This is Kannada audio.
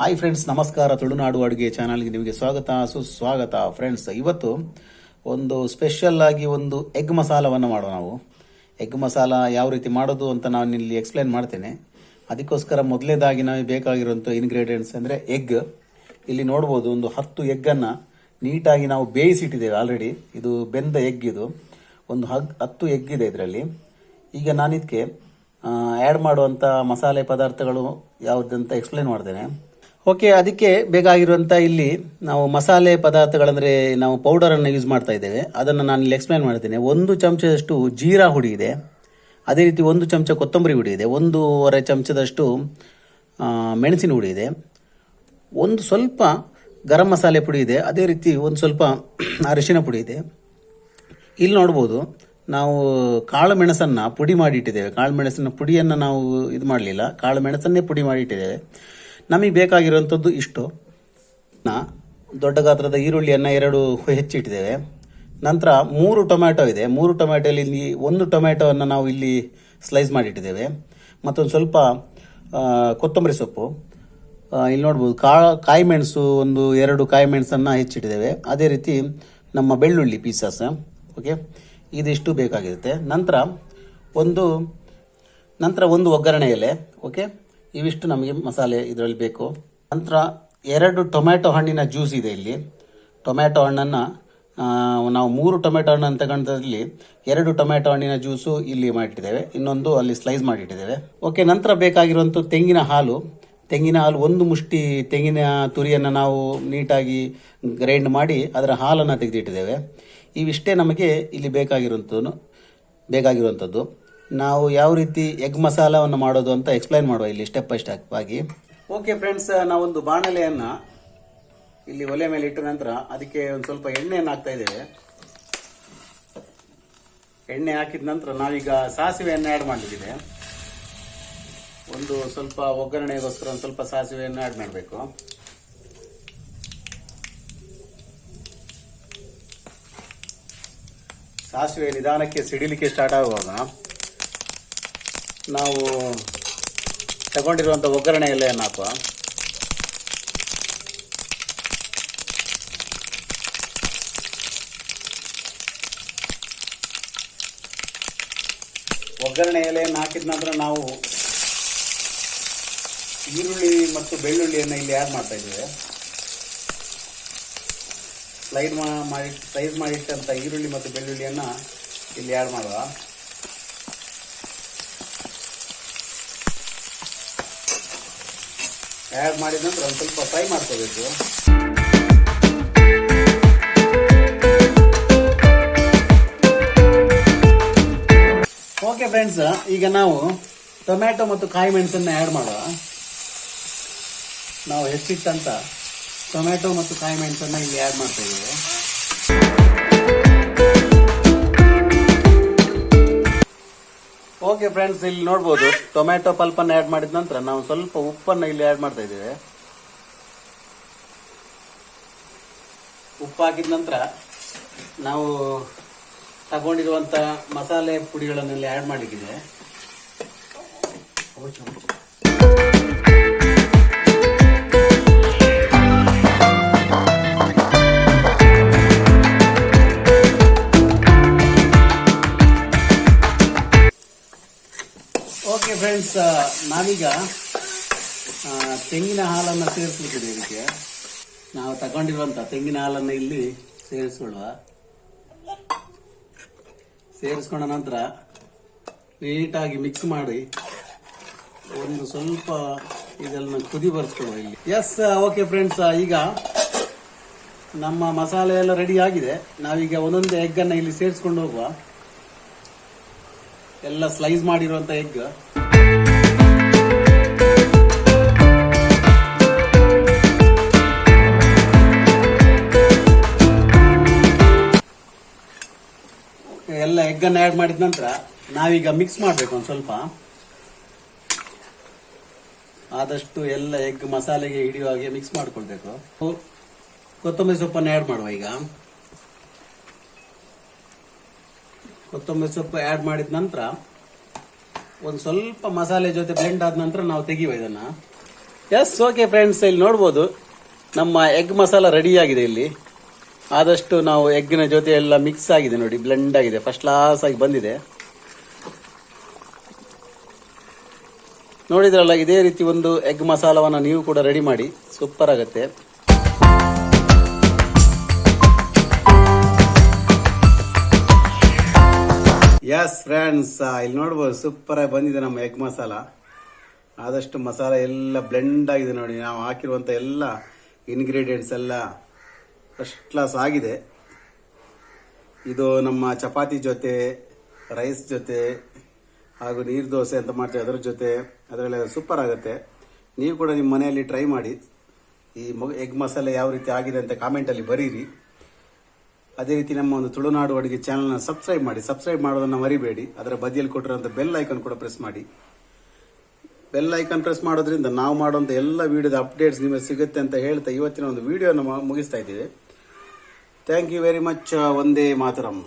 ಹಾಯ್ ಫ್ರೆಂಡ್ಸ್ ನಮಸ್ಕಾರ. ತುಳುನಾಡು ಅಡುಗೆ ಚಾನಲ್ಗೆ ನಿಮಗೆ ಸ್ವಾಗತ. ಸುಸ್ವಾಗತ ಫ್ರೆಂಡ್ಸ್ ಇವತ್ತು ಒಂದು ಸ್ಪೆಷಲ್ ಆಗಿ ಒಂದು ಎಗ್ ಮಸಾಲವನ್ನು ಮಾಡೋಣ ನಾವು. ಎಗ್ ಮಸಾಲ ಯಾವ ರೀತಿ ಮಾಡೋದು ಅಂತ ನಾನು ಇಲ್ಲಿ ಎಕ್ಸ್ಪ್ಲೈನ್ ಮಾಡ್ತೇನೆ. ಅದಕ್ಕೋಸ್ಕರ ಮೊದಲೇದಾಗಿ ನಮಗೆ ಬೇಕಾಗಿರುವಂಥ ಇಂಗ್ರೀಡಿಯೆಂಟ್ಸ್ ಅಂದರೆ ಎಗ್ ಇಲ್ಲಿ ನೋಡ್ಬೋದು ಒಂದು ಹತ್ತು ಎಗ್ಗನ್ನು ನೀಟಾಗಿ ನಾವು ಬೇಯಿಸಿಟ್ಟಿದ್ದೇವೆ ಆಲ್ರೆಡಿ ಇದು ಬೆಂದ ಎಗ್ ಇದು. ಒಂದು ಹಗ್, ಹತ್ತು ಎಗ್ ಇದೆ ಇದರಲ್ಲಿ. ಈಗ ನಾನು ಇದಕ್ಕೆ ಆ್ಯಡ್ ಮಾಡುವಂಥ ಮಸಾಲೆ ಪದಾರ್ಥಗಳು ಯಾವುದಂತ ಎಕ್ಸ್ಪ್ಲೈನ್ ಮಾಡ್ತೇನೆ. ಓಕೆ, ಅದಕ್ಕೆ ಬೇಕಾಗಿರುವಂಥ ಇಲ್ಲಿ ನಾವು ಮಸಾಲೆ ಪದಾರ್ಥಗಳಂದರೆ ನಾವು ಪೌಡರನ್ನು ಯೂಸ್ ಮಾಡ್ತಾ ಇದ್ದೇವೆ. ಅದನ್ನು ನಾನು ಇಲ್ಲಿ ಎಕ್ಸ್ಪ್ಲೈನ್ ಮಾಡ್ತೇನೆ. ಒಂದು ಚಮಚದಷ್ಟು ಜೀರಾ ಹುಡಿ ಇದೆ. ಅದೇ ರೀತಿ ಒಂದು ಚಮಚ ಕೊತ್ತಂಬರಿ ಹುಡಿ ಇದೆ. ಒಂದೂವರೆ ಚಮಚದಷ್ಟು ಮೆಣಸಿನ ಹುಡಿ ಇದೆ. ಒಂದು ಸ್ವಲ್ಪ ಗರಂ ಮಸಾಲೆ ಪುಡಿ ಇದೆ. ಅದೇ ರೀತಿ ಒಂದು ಸ್ವಲ್ಪ ಅರಿಶಿನ ಪುಡಿ ಇದೆ. ಇಲ್ಲಿ ನೋಡ್ಬೋದು, ನಾವು ಕಾಳು ಮೆಣಸನ್ನು ಪುಡಿ ಮಾಡಿ ಇಟ್ಟಿದ್ದೇವೆ. ಕಾಳು ಮೆಣಸಿನ ಪುಡಿಯನ್ನು ನಾವು ಇದು ಮಾಡಲಿಲ್ಲ. ಕಾಳು ಮೆಣಸನ್ನೇ ಪುಡಿ ಮಾಡಿ ಇಟ್ಟಿದ್ದೇವೆ. ನಮಗೆ ಬೇಕಾಗಿರುವಂಥದ್ದು ಇಷ್ಟು. ನಾ, ದೊಡ್ಡ ಗಾತ್ರದ ಈರುಳ್ಳಿಯನ್ನು ಎರಡು ಹೆಚ್ಚಿಟ್ಟಿದ್ದೇವೆ. ನಂತರ ಮೂರು ಟೊಮ್ಯಾಟೊ ಇದೆ. ಮೂರು ಟೊಮ್ಯಾಟೊಲ್ಲಿ ಇಲ್ಲಿ ಒಂದು ಟೊಮ್ಯಾಟೊವನ್ನು ನಾವು ಇಲ್ಲಿ ಸ್ಲೈಸ್ ಮಾಡಿಟ್ಟಿದ್ದೇವೆ. ಮತ್ತೊಂದು ಸ್ವಲ್ಪ ಕೊತ್ತಂಬರಿ ಸೊಪ್ಪು. ಇಲ್ಲಿ ನೋಡ್ಬೋದು ಕಾ ಕಾಯಿ ಮೆಣಸು ಒಂದು ಎರಡು ಕಾಯಿ ಮೆಣಸನ್ನು ಹೆಚ್ಚಿಟ್ಟಿದ್ದೇವೆ. ಅದೇ ರೀತಿ ನಮ್ಮ ಬೆಳ್ಳುಳ್ಳಿ ಪೀಸಸ್, ಓಕೆ? ಇದಿಷ್ಟು ಬೇಕಾಗಿರುತ್ತೆ. ನಂತರ ಒಂದು ನಂತರ ಒಂದು ಒಗ್ಗರಣೆ ಎಲೆ, ಓಕೆ? ಇವಿಷ್ಟು ನಮಗೆ ಮಸಾಲೆ ಇದರಲ್ಲಿ ಬೇಕು. ನಂತರ ಎರಡು ಟೊಮ್ಯಾಟೊ ಹಣ್ಣಿನ ಜ್ಯೂಸ್ ಇದೆ ಇಲ್ಲಿ. ಟೊಮ್ಯಾಟೊ ಹಣ್ಣನ್ನು ನಾವು ಮೂರು ಟೊಮ್ಯಾಟೊ ಹಣ್ಣನ್ನು ತಗೊಂಡಲ್ಲಿ ಎರಡು ಟೊಮ್ಯಾಟೊ ಹಣ್ಣಿನ ಜ್ಯೂಸು ಇಲ್ಲಿ ಮಾಡಿಟ್ಟಿದ್ದೇವೆ. ಇನ್ನೊಂದು ಅಲ್ಲಿ ಸ್ಲೈಸ್ ಮಾಡಿಟ್ಟಿದ್ದೇವೆ. ಓಕೆ, ನಂತರ ಬೇಕಾಗಿರುವಂಥ ತೆಂಗಿನ ಹಾಲು. ತೆಂಗಿನ ಹಾಲು ಒಂದು ಮುಷ್ಟಿ ತೆಂಗಿನ ತುರಿಯನ್ನು ನಾವು ನೀಟಾಗಿ ಗ್ರೈಂಡ್ ಮಾಡಿ ಅದರ ಹಾಲನ್ನು ತೆಗೆದಿಟ್ಟಿದ್ದೇವೆ. ಇವಿಷ್ಟೇ ನಮಗೆ ಇಲ್ಲಿ ಬೇಕಾಗಿರುವಂಥದ್ದು ಬೇಕಾಗಿರುವಂಥದ್ದು. ನಾವು ಯಾವ ರೀತಿ ಎಗ್ ಮಸಾಲವನ್ನು ಮಾಡೋದು ಅಂತ ಎಕ್ಸ್ಪ್ಲೈನ್ ಮಾಡುವ ಇಲ್ಲಿ ಸ್ಟೆಪ್ ಬೈ ಸ್ಟೆಪ್ ಆಗಿ. ಓಕೆ ಫ್ರೆಂಡ್ಸ್ ನಾವೊಂದು ಬಾಣಲೆಯನ್ನು ಇಲ್ಲಿ ಒಲೆ ಮೇಲೆ ಇಟ್ಟ ನಂತರ ಅದಕ್ಕೆ ಒಂದು ಸ್ವಲ್ಪ ಎಣ್ಣೆಯನ್ನು ಹಾಕ್ತಾ ಇದ್ದೇವೆ. ಎಣ್ಣೆ ಹಾಕಿದ ನಂತರ ನಾವೀಗ ಸಾಸಿವೆಯನ್ನು ಆ್ಯಡ್ ಮಾಡಲಿಕ್ಕಿದೆ ಒಂದು ಸ್ವಲ್ಪ ಒಗ್ಗರಣೆಗೋಸ್ಕರ ಒಂದು ಸ್ವಲ್ಪ ಸಾಸಿವೆಯನ್ನು ಆ್ಯಡ್ ಮಾಡಬೇಕು. ಸಾಸಿವೆ ನಿಧಾನಕ್ಕೆ ಸಿಡಿಲಿಕ್ಕೆ ಸ್ಟಾರ್ಟ್ ಆಗುವಾಗ ನಾವು ತಗೊಂಡಿರುವಂಥ ಒಗ್ಗರಣೆ ಎಲೆಯನ್ನು ಏನಪ್ಪ? ಒಗ್ಗರಣೆ ಎಲೆಯನ್ನು ಹಾಕಿದ ನಂತರ ನಾವು ಈರುಳ್ಳಿ ಮತ್ತು ಬೆಳ್ಳುಳ್ಳಿಯನ್ನು ಇಲ್ಲಿ ಆ್ಯಡ್ ಮಾಡ್ತಾ ಇದ್ದೇವೆ. ಸ್ಲೈಡ್ ಮಾಡಿ ಸ್ಲೈಸ್ ಮಾಡಿಟ್ಟಂಥ ಈರುಳ್ಳಿ ಮತ್ತು ಬೆಳ್ಳುಳ್ಳಿಯನ್ನು ಇಲ್ಲಿ ಆ್ಯಡ್ ಮಾಡುವ. ಆ್ಯಡ್ ಮಾಡಿದ ನಂತರ ಒಂದು ಸ್ವಲ್ಪ ಫ್ರೈ ಮಾಡ್ಕೋಬೇಕು. ಓಕೆ ಫ್ರೆಂಡ್ಸ್ ಈಗ ನಾವು ಟೊಮ್ಯಾಟೊ ಮತ್ತು ಕಾಯಿ ಮೆಣಸನ್ನು ಆ್ಯಡ್ ಮಾಡುವ ನಾವು ಹೆಚ್ಚಿಟ್ಟಂತ ಟೊಮ್ಯಾಟೊ ಮತ್ತು ಕಾಯಿ ಮೆಣಸನ್ನು ಇಲ್ಲಿ ಆ್ಯಡ್ ಮಾಡ್ತಾ ಇದ್ದೇವೆ. ಓಕೆ ಫ್ರೆಂಡ್ಸ್ ಇಲ್ಲಿ ನೋಡ್ಬೋದು. ಟೊಮ್ಯಾಟೊ ಪಲ್ಪನ್ನು ಆ್ಯಡ್ ಮಾಡಿದ ನಂತರ ನಾವು ಸ್ವಲ್ಪ ಉಪ್ಪನ್ನು ಇಲ್ಲಿ ಆ್ಯಡ್ ಮಾಡ್ತಾ ಇದ್ದೇವೆ. ಉಪ್ಪು ಹಾಕಿದ ನಂತರ ನಾವು ತಗೊಂಡಿರುವಂತ ಮಸಾಲೆ ಪುಡಿಗಳನ್ನೆಲ್ಲ ಆ್ಯಡ್ ಮಾಡಲಿಕ್ಕಿದೆ. ಓಕೆ ಫ್ರೆಂಡ್ಸ್ ನಾವೀಗ ಆ, ತೆಂಗಿನ ಹಾಲನ್ನು ಸೇರಿಸ್ಲಿಕ್ಕಿದೆ ಇದಕ್ಕೆ. ನಾವು ತಗೊಂಡಿರುವಂತ ತೆಂಗಿನ ಹಾಲನ್ನು ಇಲ್ಲಿ ಸೇರಿಸ್ಕೊಳ್ಳುವ ಸೇರಿಸ್ಕೊಂಡ ನಂತರ ನೀಟಾಗಿ ಮಿಕ್ಸ್ ಮಾಡಿ ಒಂದು ಸ್ವಲ್ಪ ಇದನ್ನು ಕುದಿ ಬರ್ಸ್ಕೊಳ್ಳುವ ಇಲ್ಲಿ. ಎಸ್ ಓಕೆ ಫ್ರೆಂಡ್ಸ್ ಈಗ ನಮ್ಮ ಮಸಾಲೆ ಎಲ್ಲ ರೆಡಿ ಆಗಿದೆ. ನಾವೀಗ ಒಂದೊಂದು ಎಗ್ಗನ್ನು ಇಲ್ಲಿ ಸೇರಿಸ್ಕೊಂಡು ಹೋಗುವ. ಎಲ್ಲ ಸ್ಲೈಸ್ ಮಾಡಿರುವಂತ ಎಗ್. ಎಲ್ಲ ಎಗ್ ಅನ್ನ ಆಡ್ ಮಾಡಿದ ನಂತರ ನಾವೀಗ ಮಿಕ್ಸ್ ಮಾಡಬೇಕು ಒಂದು ಸ್ವಲ್ಪ. ಆದಷ್ಟು ಎಲ್ಲ ಎಗ್ ಮಸಾಲೆಗೆ ಹಿಡಿಯುವ ಹಾಗೆ ಮಿಕ್ಸ್ ಮಾಡ್ಕೊಳ್ಬೇಕು. ಕೊತ್ತಂಬರಿ ಸೊಪ್ಪನ್ನು ಆ್ಯಡ್ ಮಾಡುವ ಈಗ. ಕೊತ್ತಂಬರಿ ಸೊಪ್ಪು ಆ್ಯಡ್ ಮಾಡಿದ ನಂತರ ಒಂದು ಸ್ವಲ್ಪ ಮಸಾಲೆ ಜೊತೆ ಬ್ಲೆಂಡ್ ಆದ ನಂತರ ನಾವು ತೆಗಿಯುವ ಇದನ್ನ. ಎಸ್ ಓಕೆ ಫ್ರೆಂಡ್ಸ್ ಇಲ್ಲಿ ನೋಡ್ಬೋದು. ನಮ್ಮ ಎಗ್ ಮಸಾಲ ರೆಡಿ ಆಗಿದೆ ಇಲ್ಲಿ. ಆದಷ್ಟು ನಾವು ಎಗ್ಗಿನ ಜೊತೆ ಎಲ್ಲ ಮಿಕ್ಸ್ ಆಗಿದೆ ನೋಡಿ ಬ್ಲೆಂಡ್ ಆಗಿದೆ ಫಸ್ಟ್ ಕ್ಲಾಸ್ ಆಗಿ ಬಂದಿದೆ. ನೋಡಿದ್ರಲ್ಲ, ಇದೇ ರೀತಿ ಒಂದು ಎಗ್ ಮಸಾಲವನ್ನು ನೀವು ಕೂಡ ರೆಡಿ ಮಾಡಿ ಸೂಪರ್ ಆಗುತ್ತೆ. ಎಸ್ ಫ್ರೆಂಡ್ಸ್ ಇಲ್ಲಿ ನೋಡ್ಬೋದು ಸೂಪರ್ ಆಗಿ ಬಂದಿದೆ ನಮ್ಮ ಎಗ್ ಮಸಾಲ. ಆದಷ್ಟು ಮಸಾಲ ಎಲ್ಲ ಬ್ಲೆಂಡ್ ಆಗಿದೆ ನೋಡಿ. ನಾವು ಹಾಕಿರುವಂಥ ಎಲ್ಲ ಇನ್ಗ್ರೀಡಿಯೆಂಟ್ಸ್ ಎಲ್ಲ ಫಸ್ಟ್ ಕ್ಲಾಸ್ ಆಗಿದೆ. ಇದು ನಮ್ಮ ಚಪಾತಿ ಜೊತೆ ರೈಸ್ ಜೊತೆ, ಹಾಗೂ ನೀರು ದೋಸೆ ಅಂತ ಮಾಡ್ತೀವಿ ಅದರ ಜೊತೆ. ಅದರಲ್ಲೆಲ್ಲ ಸೂಪರ್ ಆಗುತ್ತೆ. ನೀವು ಕೂಡ ನಿಮ್ಮ ಮನೆಯಲ್ಲಿ ಟ್ರೈ ಮಾಡಿ. ಈ ಎಗ್ ಮಸಾಲೆ ಯಾವ ರೀತಿ ಆಗಿದೆ ಅಂತ ಕಾಮೆಂಟಲ್ಲಿ ಬರೀರಿ. ಅದೇ ರೀತಿ ನಮ್ಮ ಒಂದು ತುಳುನಾಡು ಅಡುಗೆ ಚಾನಲ್ನ ಸಬ್ಸ್ಕ್ರೈಬ್ ಮಾಡಿ. ಸಬ್ಸ್ಕ್ರೈಬ್ ಮಾಡೋದನ್ನು ಮರಿಬೇಡಿ. ಅದರ ಬದಿಯಲ್ಲಿ ಕೊಟ್ಟಿರುವಂಥ ಬೆಲ್ ಐಕನ್ ಕೂಡ ಪ್ರೆಸ್ ಮಾಡಿ. ಬೆಲ್ ಐಕಾನ್ ಪ್ರೆಸ್ ಮಾಡೋದ್ರಿಂದ ನಾವು ಮಾಡುವಂಥ ಎಲ್ಲ ವಿಡಿಯೋದ ಅಪ್ಡೇಟ್ಸ್ ನಿಮಗೆ ಸಿಗುತ್ತೆ ಅಂತ ಹೇಳ್ತಾ ಇವತ್ತಿನ ಒಂದು ವಿಡಿಯೋನ ಮುಗಿಸ್ತಾ ಇದ್ದೀವಿ. ಥ್ಯಾಂಕ್ ಯು ವೆರಿ ಮಚ್ ಒಂದೇ ಮಾತರಂ.